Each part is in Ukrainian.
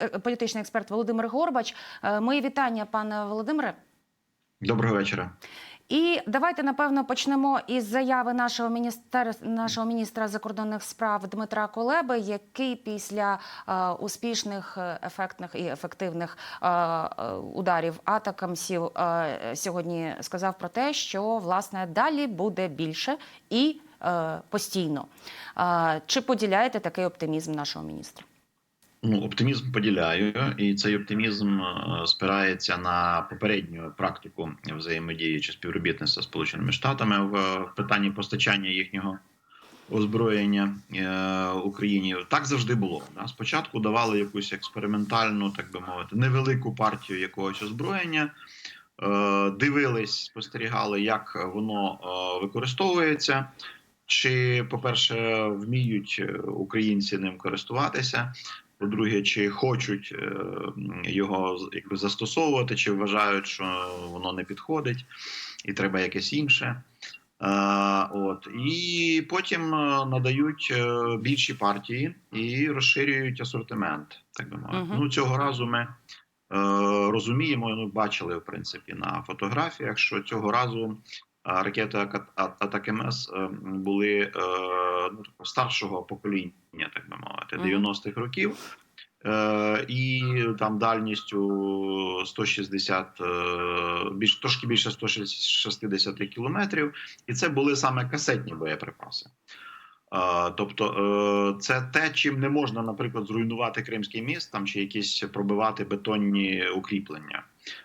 е, політичний експерт Володимир Горбач. Е, Мої вітання, пане Володимире. Доброго вечора. І давайте напевно почнемо із заяви нашого міністра нашого міністра закордонних справ Дмитра Кулеби, який після е, успішних, е, ефектних і ефективних е, ударів атакамсів е, сьогодні сказав про те, що власне далі буде більше і е, постійно. Е, чи поділяєте такий оптимізм нашого міністра? Ну, оптимізм поділяю, і цей оптимізм е, спирається на попередню практику взаємодії чи співробітництва з Сполученими Штатами в е, питанні постачання їхнього озброєння е, Україні. Так завжди було. Спочатку давали якусь експериментальну, так би мовити, невелику партію якогось озброєння. Дивились, спостерігали, як воно використовується. Чи, по-перше, вміють е, українці ним користуватися? По-друге, чи хочуть е, його якби застосовувати, чи вважають, що воно не підходить, і треба якесь інше. Е, От і потім е, надають більші партії і розширюють асортимент. Так би мовити. Мгм. Ну цього разу ми розуміємо. Ну бачили в принципі на фотографіях, що цього разу а, ракети Ака- А- Атакамс е, були е, ну, старшого покоління, так би мовити, Мгм. 90-х років. Е, і там дальністю 160, е, більш трошки більше 160 кілометрів, і це були саме касетні боєприпаси. Тобто, це те, чим не можна, наприклад, зруйнувати Кримський міст там чи якісь пробивати бетонні укріплення.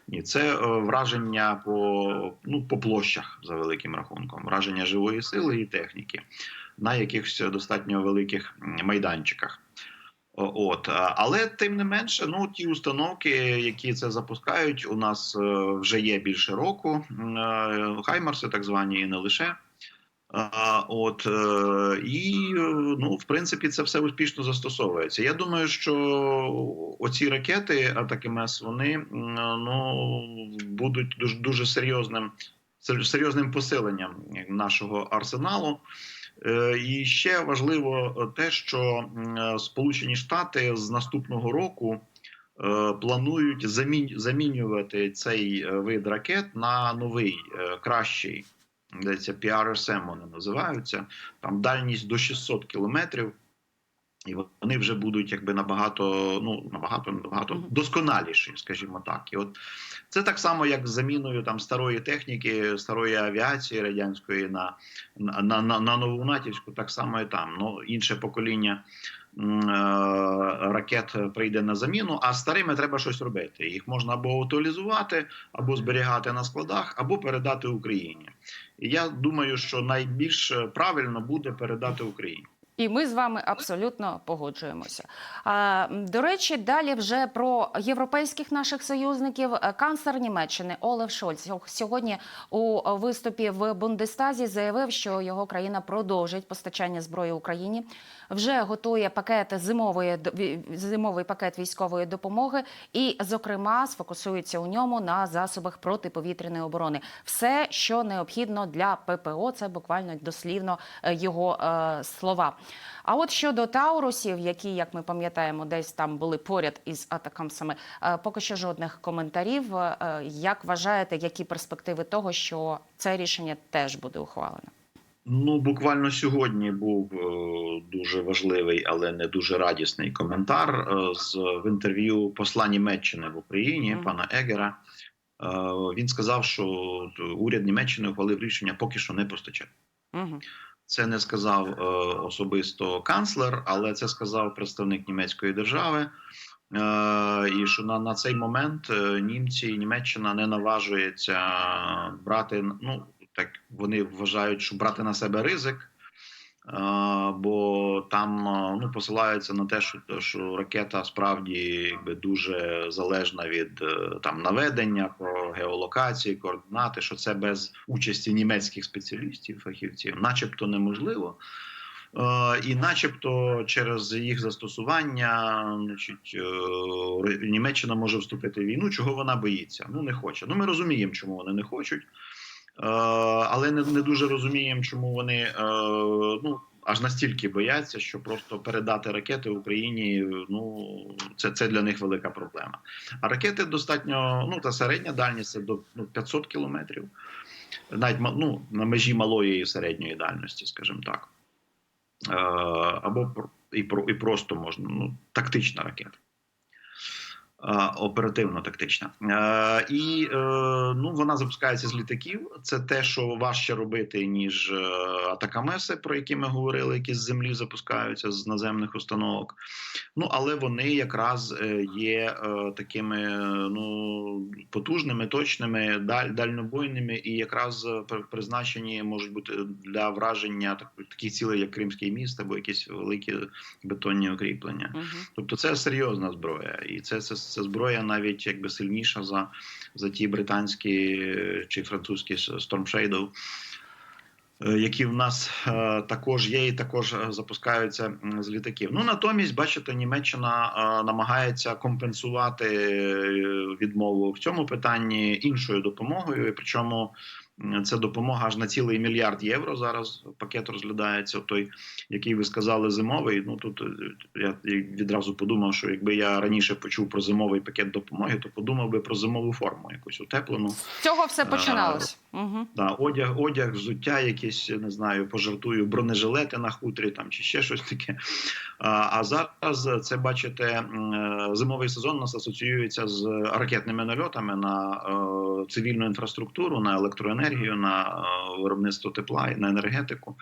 Ні, це е, враження по, ну, по площах за великим рахунком, враження живої сили і техніки на якихось достатньо великих майданчиках. От, але тим не менше, ну ті установки, які це запускають, у нас е, вже є більше року. Е, Хаймарси, так звані, і не лише. От е, і е, ну, в принципі, це все успішно застосовується. Я думаю, що оці ракети Атакамс, вони ну будуть дуже дуже серйозним серйозним посиленням нашого арсеналу. Е, І ще важливо те, що Сполучені Штати з наступного року планують замін- замінювати цей вид ракет на новий, кращий. Здається, PRSM вони називаються. Там дальність до 600 кілометрів. І вони вже будуть якби набагато, ну набагато набагато досконаліші, скажімо так. І от це так само, як з заміною там старої техніки, старої авіації радянської на, на, на, на, нову натівську, так само і там. Ну інше покоління ракет прийде на заміну, а старими треба щось робити. Їх можна або утилізувати, або зберігати на складах, або передати Україні. І я думаю, що найбільш правильно буде передати Україні. І ми з вами абсолютно погоджуємося. До речі, далі вже про європейських наших союзників. Е, Канцлер Німеччини Олаф Шольц сьогодні у виступі в Бундестазі заявив, що його країна продовжить постачання зброї Україні. Вже готує пакет зимової зимовий пакет військової допомоги, і, зокрема, сфокусується у ньому на засобах протиповітряної оборони. Все, що необхідно для ППО, це буквально дослівно е, його е, слова. А от щодо таурусів, які, як ми пам'ятаємо, десь там були поряд із атакамсами, е, поки що жодних коментарів. Е, е, Як вважаєте, які перспективи того, що це рішення теж буде ухвалено? Ну, буквально сьогодні був дуже важливий, але не дуже радісний коментар з в інтерв'ю посла Німеччини в Україні пана Егера. Він сказав, що уряд Німеччини ухвалив рішення поки що не постачати. Угу. Це не сказав е, особисто канцлер, але це сказав представник німецької держави. Е, і що на, на цей момент е, німці і Німеччина не наважується брати. Ну так вони вважають, що брати на себе ризик. Бо там ну посилаються на те, що, що ракета справді якби дуже залежна від е, там наведення по геолокації, координати, що це без участі німецьких спеціалістів, фахівців, начебто неможливо. Е, І, начебто, через їх застосування, значить, е, Німеччина може вступити в війну, чого вона боїться. Ну не хоче. Ну ми розуміємо, чому вони не хочуть. Е, але не, не дуже розуміємо, чому вони е, ну аж настільки бояться, що просто передати ракети Україні. Ну це, це для них велика проблема. А ракети достатньо ну та середня дальність це до ну, 500 кілометрів, навіть ну, на межі малої і середньої дальності, скажімо так. Е, або і, про- і просто можна ну, тактична ракета. Е, Оперативно-тактична. Е, і е, ну, вона запускається з літаків. Це те, що важче робити, ніж атакамеси, про які ми говорили, які з землі запускаються з наземних установок. Ну, але вони якраз є такими ну, потужними, точними, даль, дальнобойними і якраз при- призначені можуть бути для враження так, таких цілей, як Кримський міст або якісь великі бетонні укріплення. Мгм. Тобто це серйозна зброя, і це, це, це зброя навіть якби сильніша за, за ті британські е, чи французькі Storm Shadow, е, які в нас е, також є, і також запускаються з літаків. Ну натомість, бачите, Німеччина намагається компенсувати відмову в цьому питанні іншою допомогою. Причому це допомога аж на цілий мільярд євро. Зараз пакет розглядається. Той, який ви сказали, зимовий. Ну тут е, я відразу подумав, що якби я раніше почув про зимовий пакет допомоги, то подумав би про зимову форму, якусь утеплену. З цього все починалось. Угу. Да, одяг, одяг, взуття, якісь не знаю, пожартую, бронежилети на хутрі там чи ще щось таке. А, а зараз це бачите, е, зимовий сезон у нас асоціюється з ракетними нальотами на е, цивільну інфраструктуру, на електроенергію, на е, виробництво тепла, і на енергетику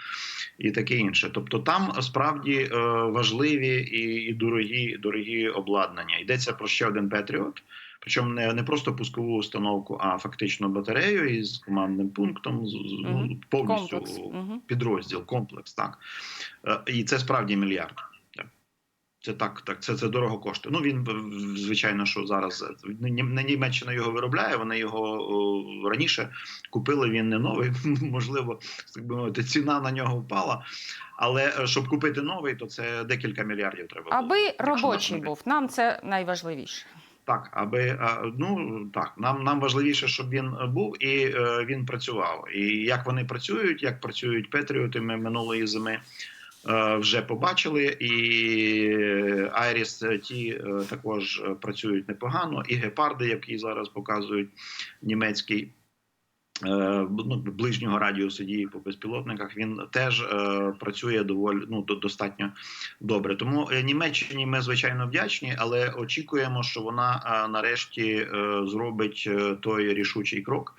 і таке інше. Тобто там справді е, важливі і, дорогі, дорогі обладнання. Йдеться про ще один Петріот. Причому не, не просто пускову установку, а фактично батарею із командним пунктом, з, з- ну, Мгм. повністю Комплекс. Підрозділ, комплекс, так. Е, І це справді мільярд. Це так, так, це, це дорого коштує. Ну він звичайно, що зараз не не Німеччина його виробляє. Вони його о, раніше купили. Він не новий. Можливо, так би мовити, ціна на нього впала. Але е, щоб купити новий, то це декілька мільярдів треба. Аби Якщо робочий був, нам це найважливіше. Так, аби ну так, нам нам важливіше, щоб він був і е, він працював. І як вони працюють, як працюють Петріоти, минулої зими вже побачили. І Айріс ті е, також е, працюють непогано. І гепарди, які зараз показують німецький. е, Ну, ближнього радіусу дії по безпілотниках він теж е, працює доволі ну достатньо добре. Тому е, Німеччині ми звичайно вдячні, але очікуємо, що вона е, нарешті е, зробить е, той рішучий крок.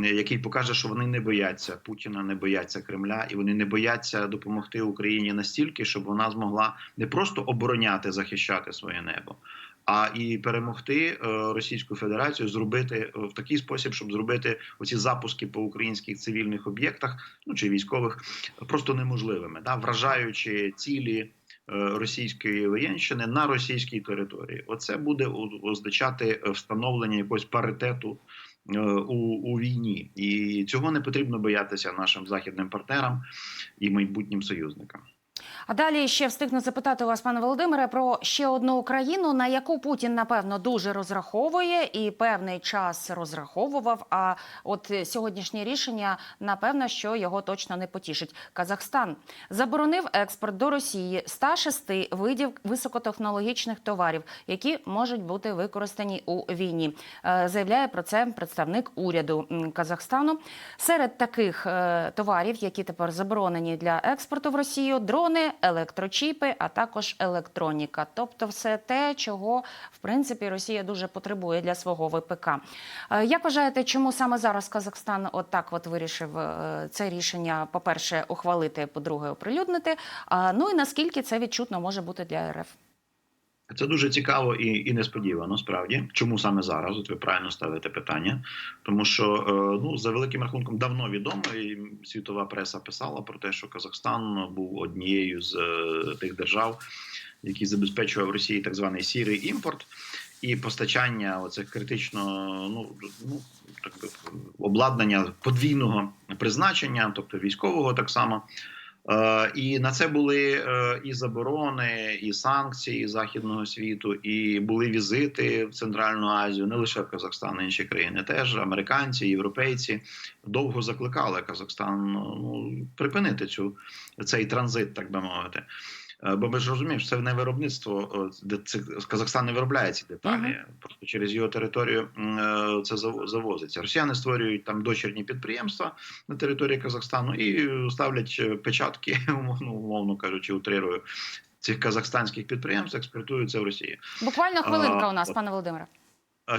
Який покаже, що вони не бояться Путіна, не бояться Кремля, і вони не бояться допомогти Україні настільки, щоб вона змогла не просто обороняти, захищати своє небо, а і перемогти е, Російську Федерацію, зробити е, в такий спосіб, щоб зробити оці запуски по українських цивільних об'єктах, ну чи військових, просто неможливими, да, вражаючи цілі е, російської воєнщини на російській території. Оце буде означати встановлення якогось паритету. Е, У, у війні і цього не потрібно боятися нашим західним партнерам і майбутнім союзникам. А далі ще встигну запитати вас, пане Володимире, про ще одну Україну, на яку Путін напевно дуже розраховує і певний час розраховував. А от е, сьогоднішнє рішення напевно, що його точно не потішить. Казахстан заборонив експорт до Росії 106 видів високотехнологічних товарів, які можуть бути використані у війні. Е, Заявляє про це представник уряду Казахстану. Серед таких е, товарів, які тепер заборонені для експорту в Росію, дрони, електрочіпи, а також електроніка. Тобто, все те, чого в принципі Росія дуже потребує для свого ВПК. Е, Як вважаєте, чому саме зараз Казахстан отак от вирішив е, це рішення, по-перше, ухвалити, по-друге, оприлюднити? А, Ну і наскільки це відчутно може бути для РФ? Це дуже цікаво і, і несподівано. Справді, чому саме зараз? От ви правильно ставите питання, тому що е, ну за великим рахунком давно відомо, і світова преса писала про те, що Казахстан був однією з е, тих держав, які забезпечував Росії так званий сірий імпорт. І постачання оцих критично ну, ну так би обладнання подвійного призначення, тобто військового так само. Е, І на це були е, і заборони, і санкції західного світу, і були візити в Центральну Азію, не лише в Казахстан, інші країни. Теж американці, європейці довго закликали Казахстан ну, припинити цю цей транзит, так би мовити. Е, Бо ми ж розуміємо, що це не виробництво, де це Казахстан не виробляє ці деталі. Мгм. Просто через його територію е, це заво- завозиться. Росіяни створюють там дочірні підприємства на території Казахстану і ставлять е, печатки, умовно, умовно кажучи, утрирую цих казахстанських підприємств, експортуються в Росію. Буквально хвилинка у нас, пане Володимире.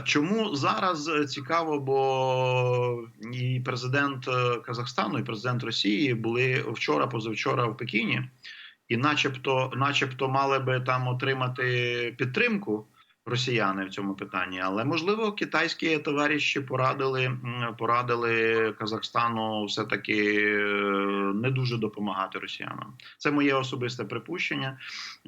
Чому зараз цікаво? Бо і президент Казахстану, і президент Росії були вчора, позавчора в Пекіні, і, начебто, начебто, мали би там отримати підтримку росіяни в цьому питанні. Але можливо, китайські товариші порадили, порадили Казахстану все таки не дуже допомагати росіянам. Це моє особисте припущення.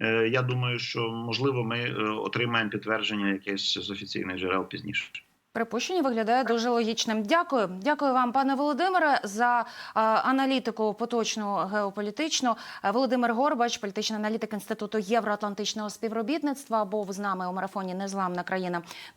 Е, Я думаю, що можливо ми е, отримаємо підтвердження якесь з офіційних джерел пізніше. Припущення виглядає дуже логічним. Дякую, дякую вам, пане Володимире, за аналітику поточну геополітичну. Е, Володимир Горбач, політичний аналітик інституту євроатлантичного співробітництва, був з нами у марафоні Незламна країна.